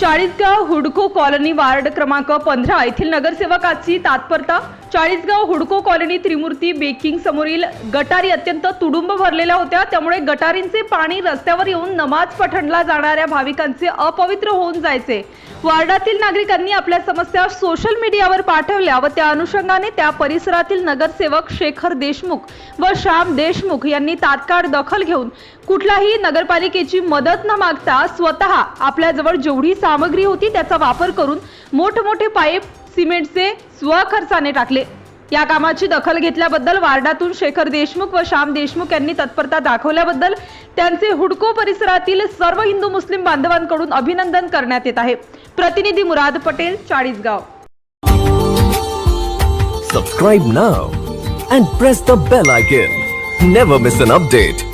चाळीसगाव हुडको colony ward क्रमांक पंधरा येथील नगरसेवकाची तात्परता चाळीसगाव हुडको कॉलनी त्रिमूर्ती बेकिंग समोरील गटारी अत्यंत तुडुंब भरलेल्या होत्या. त्यामुळे गटारींचे पाणी रस्त्यावर येऊन नमाज पठणला जाणाऱ्या भाविकांचे अपवित्र होऊन जायचे. वार्डातील नागरिकांनी आपल्या समस्या सोशल मीडियावर पाठवल्या व त्या अनुषंगाने त्या परिसरातील नगरसेवक शेखर देशमुख व श्याम देशमुख यांनी तात्काळ दखल घेऊन कुठलाही नगरपालिकेची मदत न मागता स्वतः आपल्याजवळ जेवढी सामग्री होती त्याचा वापर करून मोठमोठे पाईप सिमेंटचे स्वखर्चाने टाकले. या कामाची दखल घेतल्याबद्दल वार्डातून शेखर देशमुख व श्याम देशमुख यांनी तत्परता दाखवल्याबद्दल त्यांचे हुडको परिसरातील सर्व हिंदू मुस्लिम बांधवांकडून अभिनंदन करण्यात येत आहे. प्रतिनिधी Murad Patel Chalisgaon. Subscribe now and press the bell icon never miss an update